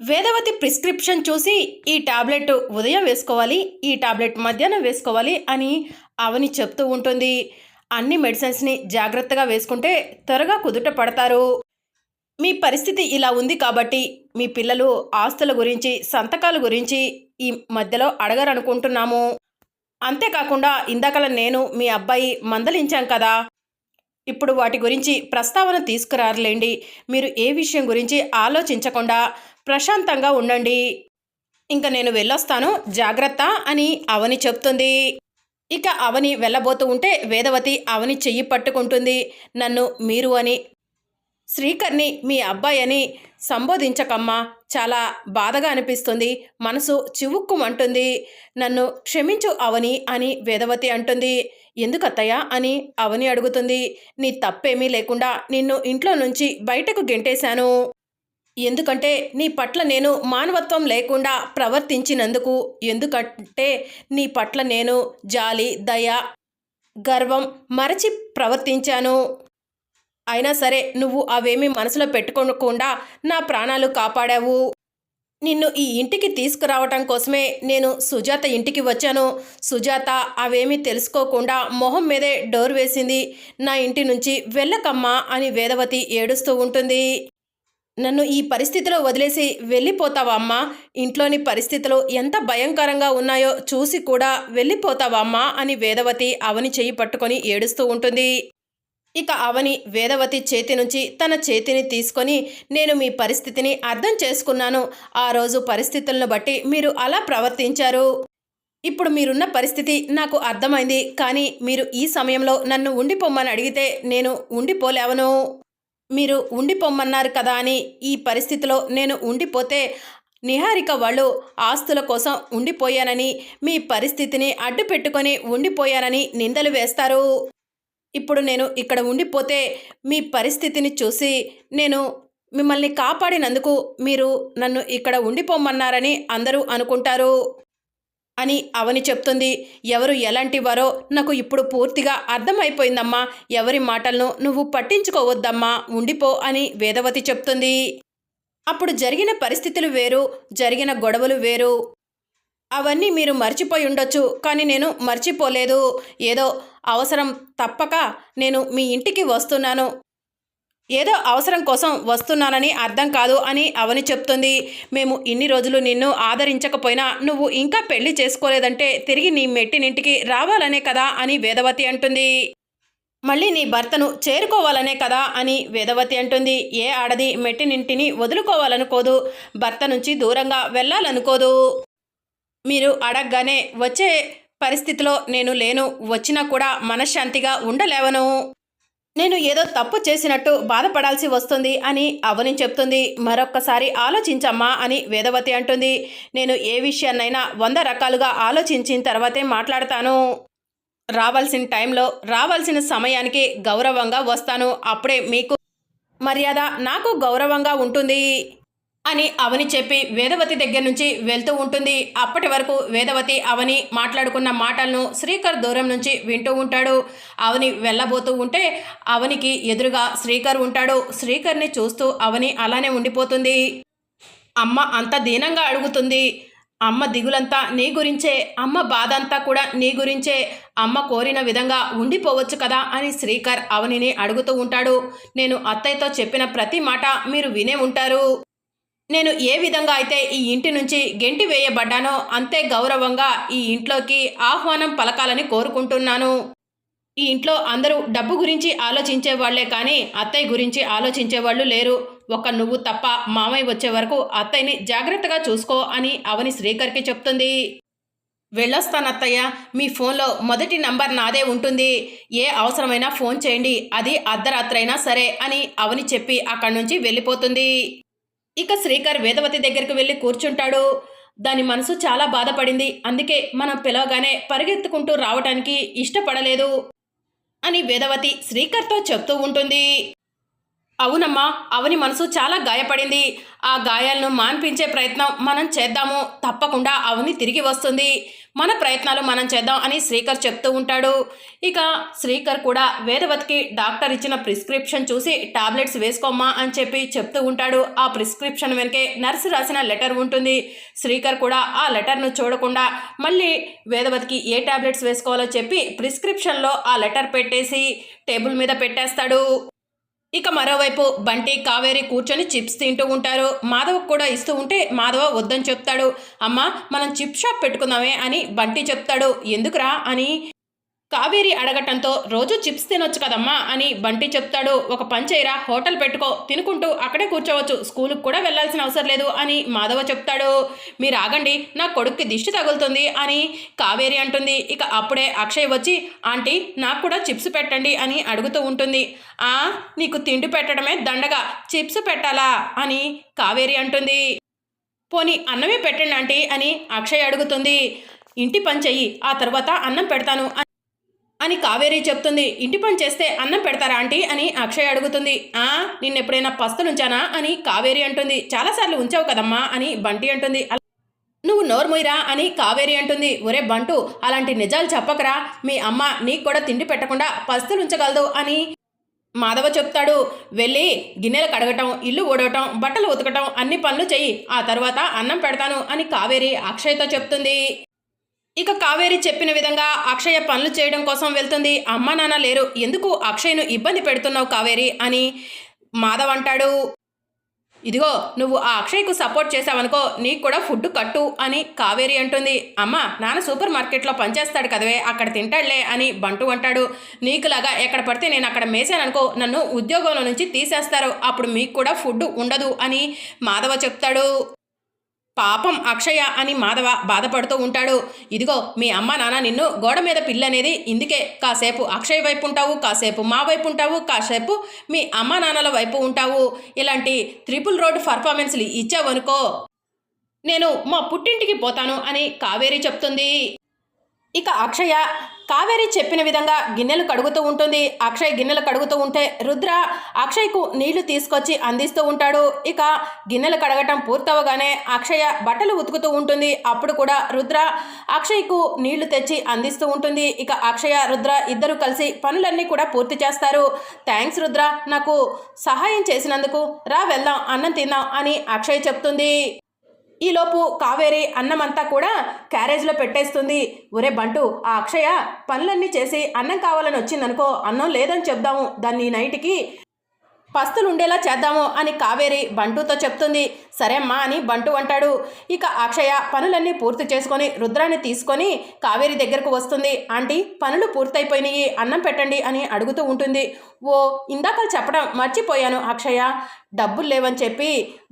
Vedavathi prescription చూసి ఈ tablet ఉదయం వేసుకోవాలి ఈ టాబ్లెట్ మధ్యాహ్నం వేసుకోవాలి అని అవని చెప్తూ ఉంటుంది. అన్ని మెడిసిన్స్ని జాగ్రత్తగా వేసుకుంటే త్వరగా కుదుట పడతారు. మీ పరిస్థితి ఇలా ఉంది కాబట్టి మీ పిల్లలు ఆస్తుల గురించి సంతకాల గురించి ఈ మధ్యలో అడగరనుకుంటున్నాము. అంతేకాకుండా ఇందాకల నేను మీ అబ్బాయి మందలించాం కదా. ఇప్పుడు వాటి గురించి ప్రస్తావన తీసుకురారులేండి. మీరు ఏ విషయం గురించి ఆలోచించకుండా ప్రశాంతంగా ఉండండి. ఇంకా నేను వెళ్ళొస్తాను. జాగ్రత్త అని అవని చెప్తుంది. ఇక అవని వెళ్ళబోతూ ఉంటే వేదవతి అవని చెయ్యి పట్టుకుంటుంది. నన్ను మీరు అని శ్రీకర్ని మీ అబ్బాయి అని సంబోధించకమ్మా. చాలా బాధగా అనిపిస్తుంది. మనసు చివుక్కుమంటుంది. నన్ను క్షమించు అవని అని వేదవతి అంటుంది. ఎందుకత్తయ్య అని అవని అడుగుతుంది. నీ తప్పేమీ లేకుండా నిన్ను ఇంట్లో నుంచి బయటకు గెంటేశాను. ఎందుకంటే నీ పట్ల నేను మానవత్వం లేకుండా ప్రవర్తించినందుకు ఎందుకంటే నీ పట్ల నేను జాలి దయ గర్వం మరచి ప్రవర్తించాను. అయినా సరే నువ్వు అవేమీ మనసులో పెట్టుకోకుండా నా ప్రాణాలు కాపాడావు. నిన్ను ఈ ఇంటికి తీసుకురావటం కోసమే నేను సుజాత ఇంటికి వచ్చాను. సుజాత అవేమీ తెలుసుకోకుండా మొహం మీదే డోర్ వేసింది. నా ఇంటి నుంచి వెళ్ళకమ్మా అని వేదవతి ఏడుస్తూ ఉంటుంది. నన్ను ఈ పరిస్థితిలో వదిలేసి వెళ్ళిపోతావా అమ్మా? ఇంట్లోని పరిస్థితులు ఎంత భయంకరంగా ఉన్నాయో చూసి కూడా వెళ్ళిపోతావా అమ్మా? అని వేదవతి అవని చెయ్యి పట్టుకొని ఏడుస్తూ ఉంటుంది. ఇక అవని వేదవతి చేతి నుంచి తన చేతిని తీసుకొని నేను మీ పరిస్థితిని అర్థం చేసుకున్నాను. ఆ రోజు పరిస్థితులను బట్టి మీరు అలా ప్రవర్తించారు. ఇప్పుడు మీరున్న పరిస్థితి నాకు అర్థమైంది. కానీ మీరు ఈ సమయంలో నన్ను ఉండిపోమ్మని అడిగితే నేను ఉండిపోలేవను. మీరు ఉండిపోమ్మన్నారు కదా అని ఈ పరిస్థితిలో నేను ఉండిపోతే నిహారిక వాళ్ళు ఆస్తుల కోసం ఉండిపోయానని మీ పరిస్థితిని అడ్డు పెట్టుకొని ఉండిపోయానని నిందలు వేస్తారు. ఇప్పుడు నేను ఇక్కడ ఉండిపోతే మీ పరిస్థితిని చూసి నేను మిమ్మల్ని కాపాడినందుకు మీరు నన్ను ఇక్కడ ఉండిపోమన్నారని అందరూ అనుకుంటారు. అని అవని చెప్తుంది. ఎవరు ఎలాంటి వారో నాకు ఇప్పుడు పూర్తిగా అర్థమైపోయిందమ్మా. ఎవరి మాటలను నువ్వు పట్టించుకోవద్దమ్మా. ఉండిపో అని వేదవతి చెప్తుంది. అప్పుడు జరిగిన పరిస్థితులు వేరు జరిగిన గొడవలు వేరు. అవన్నీ మీరు మర్చిపోయి ఉండొచ్చు కానీ నేను మర్చిపోలేదు. ఏదో అవసరం తప్పక నేను మీ ఇంటికి వస్తున్నాను. ఏదో అవసరం కోసం వస్తున్నానని అర్థం కాదు అని అవని చెప్తుంది. మేము ఇన్ని రోజులు నిన్ను ఆదరించకపోయినా నువ్వు ఇంకా పెళ్ళి చేసుకోలేదంటే తిరిగి నీ మెట్టినింటికి రావాలనే కదా అని వేదవతి అంటుంది. మళ్ళీ నీ భర్తను చేరుకోవాలనే కదా అని వేదవతి అంటుంది. ఏ ఆడది మెట్టినింటిని వదులుకోవాలనుకోదు. భర్త నుంచి దూరంగా వెళ్ళాలనుకోదు. మీరు అడగగానే వచ్చే పరిస్థితిలో నేను లేను. వచ్చినా కూడా మనశ్శాంతిగా ఉండలేవను. నేను ఏదో తప్పు చేసినట్టు బాధపడాల్సి వస్తుంది అని అవని చెప్తుంది. మరొక్కసారి ఆలోచించమ్మా అని వేదవతి అంటుంది. నేను ఏ విషయాన్నైనా వంద రకాలుగా ఆలోచించిన తర్వాతే మాట్లాడతాను. రావాల్సిన టైంలో రావాల్సిన సమయానికి గౌరవంగా వస్తాను. అప్పుడే మీకు మర్యాద నాకు గౌరవంగా ఉంటుంది. అని అవని చెప్పి వేదవతి దగ్గర నుంచి వెళ్తూ ఉంటుంది. అప్పటి వరకు వేదవతి అవని మాట్లాడుకున్న మాటలను శ్రీకర్ దూరం నుంచి వింటూ ఉంటాడు. అవని వెళ్ళబోతూ ఉంటే అవనికి ఎదురుగా శ్రీకర్ ఉంటాడు. శ్రీకర్ని చూస్తూ అవని అలానే ఉండిపోతుంది. అమ్మ అంత దీనంగా అడుగుతుంది. అమ్మ దిగులంతా నీ గురించే అమ్మ బాధ అంతా కూడా నీ గురించే అమ్మ కోరిన విధంగా ఉండిపోవచ్చు కదా అని శ్రీకర్ అవనిని అడుగుతూ ఉంటాడు. నేను అత్తయ్యతో చెప్పిన ప్రతి మాట మీరు వినే ఉంటారు. నేను ఏ విధంగా అయితే ఈ ఇంటి నుంచి గెంటి వేయబడ్డానో అంతే గౌరవంగా ఈ ఇంట్లోకి ఆహ్వానం పలకాలని కోరుకుంటున్నాను. ఈ ఇంట్లో అందరూ డబ్బు గురించి ఆలోచించే వాళ్ళే కానీ అత్తయ్య గురించి ఆలోచించే వాళ్ళు లేరు. ఒక నువ్వు తప్ప మామయ్య వచ్చే వరకు అత్తయ్యని జాగ్రత్తగా చూసుకో అని అవని శ్రీకర్కి చెప్తుంది. వెళ్ళొస్తాను అత్తయ్య. మీ ఫోన్లో మొదటి నంబర్ నాదే ఉంటుంది. ఏ అవసరమైనా ఫోన్ చేయండి. అది అర్ధరాత్రైనా సరే అని అవని చెప్పి అక్కడి నుంచి వెళ్ళిపోతుంది. ఇక శ్రీకర్ వేదవతి దగ్గరికి వెళ్ళి కూర్చుంటాడు. దాని మనసు చాలా బాధపడింది. అందుకే మనం పిలవగానే పరిగెత్తుకుంటూ రావటానికి ఇష్టపడలేదు అని వేదవతి శ్రీకర్తో చెప్తూ ఉంటుంది. అవునమ్మా అవని మనసు చాలా గాయపడింది. ఆ గాయాలను మాన్పించే ప్రయత్నం మనం చేద్దాము. తప్పకుండా అవని తిరిగి వస్తుంది. మన ప్రయత్నాలు మనం చేద్దాం అని శ్రీకర్ చెప్తూ ఉంటాడు. ఇక శ్రీకర్ కూడా వేదవతికి డాక్టర్ ఇచ్చిన ప్రిస్క్రిప్షన్ చూసి టాబ్లెట్స్ వేసుకోమ్మా అని చెప్పి చెప్తూ ఉంటాడు. ఆ ప్రిస్క్రిప్షన్ వెనకే నర్సు రాసిన లెటర్ ఉంటుంది. శ్రీకర్ కూడా ఆ లెటర్ను చూడకుండా మళ్ళీ వేదవతికి ఏ టాబ్లెట్స్ వేసుకోవాలో చెప్పి ప్రిస్క్రిప్షన్లో ఆ లెటర్ పెట్టేసి టేబుల్ మీద పెట్టేస్తాడు. ఇక మరోవైపు బంటి కావేరి కూర్చొని చిప్స్ తింటూ ఉంటారు. మాధవ్ కూడా ఇస్తూ ఉంటే మాధవ వద్దని చెప్తాడు. అమ్మ మనం చిప్ షాప్ పెట్టుకుందామే అని బంటి చెప్తాడు. ఎందుకురా అని కావేరి అడగటంతో రోజు చిప్స్ తినొచ్చు కదమ్మా అని బంటి చెప్తాడు. ఒక పంచైరా హోటల్ పెట్టుకో తినుకుంటూ అక్కడే కూర్చోవచ్చు. స్కూల్కి కూడా వెళ్ళాల్సిన అవసరం లేదు అని మాధవ చెప్తాడు. మీరు ఆగండి నా కొడుక్కి దిష్టి తగులుతుంది అని కావేరి అంటుంది. ఇక అప్పుడే అక్షయ్ వచ్చి ఆంటీ నాకు కూడా చిప్స్ పెట్టండి అని అడుగుతూ ఉంటుంది. ఆ నీకు తిండి పెట్టడమే దండగా చిప్స్ పెట్టాలా? అని కావేరి అంటుంది. పోనీ అన్నమే పెట్టండి ఆంటీ అని అక్షయ్ అడుగుతుంది. ఇంటి పని చెయ్యి ఆ తర్వాత అన్నం పెడతాను అని కావేరి చెప్తుంది. ఇంటి పని చేస్తే అన్నం పెడతారా ఆంటీ? అని అక్షయ్ అడుగుతుంది. ఆ నిన్నెప్పుడైనా పస్తులుంచానా? అని కావేరి అంటుంది. చాలాసార్లు ఉంచావు కదమ్మా? అని బంటి అంటుంది. నువ్వు నోర్మొయ్యరా అని కావేరి అంటుంది. ఒరే బంటు అలాంటి నిజాలు చెప్పకరా. మీ అమ్మ నీకు కూడా తిండి పెట్టకుండా పస్తులు ఉంచగలదు అని మాధవ చెప్తాడు. వెళ్ళి గిన్నెలు కడగటం ఇల్లు ఊడవటం బట్టలు ఉతకటం అన్ని పనులు చెయ్యి. ఆ తర్వాత అన్నం పెడతాను అని కావేరి అక్షయ్తో చెప్తుంది. ఇక కావేరి చెప్పిన విధంగా అక్షయ పనులు చేయడం కోసం వెళ్తుంది. అమ్మ నాన్న లేరు. ఎందుకు అక్షయ్ను ఇబ్బంది పెడుతున్నావు కావేరి అని మాధవ్ అంటాడు. ఇదిగో నువ్వు ఆ అక్షయ్కు సపోర్ట్ చేసావనుకో నీకు కూడా ఫుడ్ కట్టు అని కావేరి అంటుంది. అమ్మ నాన్న సూపర్ మార్కెట్లో పనిచేస్తాడు కదవే అక్కడ తింటాడులే అని బంటు అంటాడు. నీకులాగా ఎక్కడ పడితే నేను అక్కడ మేసాననుకో నన్ను ఉద్యోగంలో నుంచి తీసేస్తారు. అప్పుడు మీకు కూడా ఫుడ్ ఉండదు అని మాధవ చెప్తాడు. పాపం అక్షయ అని మాధవ బాధపడుతూ ఉంటాడు. ఇదిగో మీ అమ్మ నాన్న నిన్ను గోడ మీద పిల్ల అనేది ఇందుకే కాసేపు అక్షయ్ వైపు ఉంటావు కాసేపు మా వైపు ఉంటావు కాసేపు మీ అమ్మ నాన్నల వైపు ఉంటావు. ఇలాంటి త్రిపుల్ రోడ్ పర్ఫార్మెన్స్లు ఇచ్చావనుకో నేను మా పుట్టింటికి పోతాను అని కావేరి చెప్తుంది. ఇక అక్షయ కావేరి చెప్పిన విధంగా గిన్నెలు కడుగుతూ ఉంటుంది. అక్షయ్ గిన్నెలు కడుగుతూ ఉంటే రుద్ర అక్షయ్కు నీళ్ళు తీసుకొచ్చి అందిస్తూ ఉంటాడు. ఇక గిన్నెలు కడగటం పూర్తవగానే అక్షయ బట్టలు ఉతుకుతూ ఉంటుంది. అప్పుడు కూడా రుద్ర అక్షయ్కు నీళ్ళు తెచ్చి అందిస్తూ ఉంటుంది. ఇక అక్షయ రుద్ర ఇద్దరు కలిసి పనులన్నీ కూడా పూర్తి చేస్తారు. థ్యాంక్స్ రుద్ర నాకు సహాయం చేసినందుకు రా వెళ్దాం అన్నం తిందాం అని అక్షయ్ చెప్తుంది. ఈలోపు కావేరి అన్నమంతా కూడా క్యారేజ్లో పెట్టేస్తుంది. ఒరే బంటు ఆ అక్షయ పనులన్నీ చేసి అన్నం కావాలని వచ్చిందనుకో అన్నం లేదని చెప్దాము. దాన్ని నైట్కి పస్తులు ఉండేలా చేద్దాము అని కావేరి బంటుతో చెప్తుంది. సరే అమ్మా అని బంటు అంటాడు. ఇక అక్షయ పనులన్నీ పూర్తి చేసుకొని రుద్రాన్ని తీసుకొని కావేరి దగ్గరకు వస్తుంది. ఆంటీ పనులు పూర్తయిపోయినాయి అన్నం పెట్టండి అని అడుగుతూ ఉంటుంది. ఓ ఇందాక చెప్పడం మర్చిపోయాను అక్షయ. డబ్బులు లేవని చెప్పి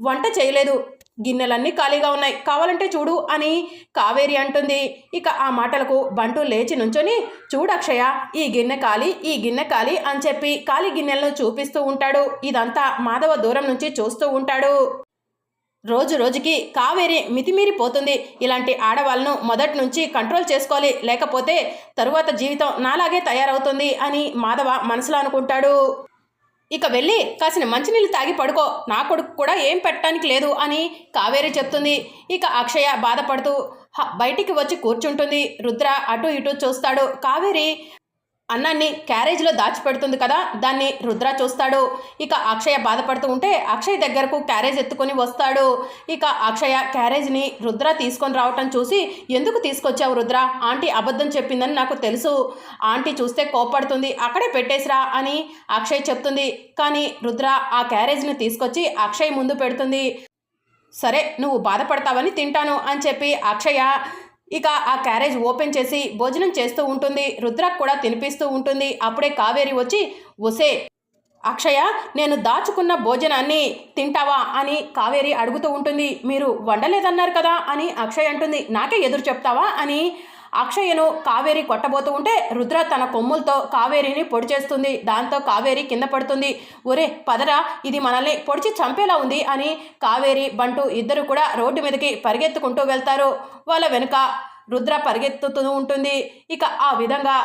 వంట చేయలేదు. గిన్నెలన్నీ ఖాళీగా ఉన్నాయి. కావాలంటే చూడు అని కావేరి అంటుంది. ఇక ఆ మాటలకు బంటు లేచి నుంచొని చూడక్షయ ఈ గిన్నె ఖాళీ ఈ గిన్నె ఖాళీ అని చెప్పి ఖాళీ గిన్నెలను చూపిస్తూ ఉంటాడు. ఇదంతా మాధవ దూరం నుంచి చూస్తూ ఉంటాడు. రోజు రోజుకి కావేరి మితిమీరిపోతుంది. ఇలాంటి ఆడవాళ్ళను మొదటి నుంచి కంట్రోల్ చేసుకోవాలి. లేకపోతే తరువాత జీవితం నాలాగే తయారవుతుంది అని మాధవ మనసులో అనుకుంటాడు. ఇక వెళ్ళి కాసిన మంచినీళ్ళు తాగి పడుకో. నా కొడుకు కూడా ఏం పెట్టడానికి లేదు అని కావేరి చెప్తుంది. ఇక అక్షయ బాధపడుతూ హ- బయటికి వచ్చి కూర్చుంటుంది. రుద్ర అటు ఇటు చూస్తాడు. కావేరి అన్నాన్ని క్యారేజ్లో దాచిపెడుతుంది కదా దాన్ని రుద్ర చూస్తాడు. ఇక అక్షయ బాధపడుతూ ఉంటే అక్షయ్ దగ్గరకు క్యారేజ్ ఎత్తుకొని వస్తాడు. ఇక అక్షయ క్యారేజ్ని రుద్ర తీసుకొని రావటం చూసి ఎందుకు తీసుకొచ్చావు రుద్ర? ఆంటీ అబద్ధం చెప్పిందని నాకు తెలుసు. ఆంటీ చూస్తే కోపడుతుంది అక్కడే పెట్టేసిరా అని అక్షయ్ చెప్తుంది. కానీ రుద్ర ఆ క్యారేజ్ని తీసుకొచ్చి అక్షయ్ ముందు పెడుతుంది. సరే నువ్వు బాధపడతావని తింటాను అని చెప్పి అక్షయ ఇక ఆ క్యారేజ్ ఓపెన్ చేసి భోజనం చేస్తూ ఉంటుంది. రుద్రకు కూడా తినిపిస్తూ ఉంటుంది. అప్పుడే కావేరి వచ్చి ఒసే అక్షయ నేను దాచుకున్న భోజనాన్ని తింటావా? అని కావేరి అడుగుతూ ఉంటుంది. మీరు వండలేదన్నారు కదా? అని అక్షయ్ అంటుంది. నాకే ఎదురు చెప్తావా? అని అక్షయను కావేరి కొట్టబోతూ ఉంటే రుద్ర తన కొమ్ములతో కావేరిని పొడి చేస్తుంది. దాంతో కావేరి కింద పడుతుంది. ఒరే పదరా ఇది మనల్ని పొడిచి చంపేలా ఉంది అని కావేరి బంటు ఇద్దరు కూడా రోడ్డు మీదకి పరిగెత్తుకుంటూ వెళ్తారు. వాళ్ళ వెనుక రుద్ర పరిగెత్తుతూ ఉంటుంది. ఇక ఆ విధంగా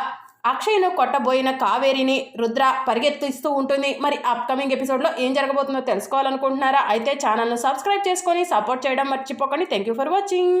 అక్షయ్ను కొట్టబోయిన కావేరిని రుద్ర పరిగెత్తిస్తూ ఉంటుంది. మరి అప్కమింగ్ ఎపిసోడ్లో ఏం జరగబోతుందో తెలుసుకోవాలనుకుంటున్నారా? అయితే ఛానల్ను సబ్స్క్రైబ్ చేసుకొని సపోర్ట్ చేయడం మర్చిపోకండి. Thank you for watching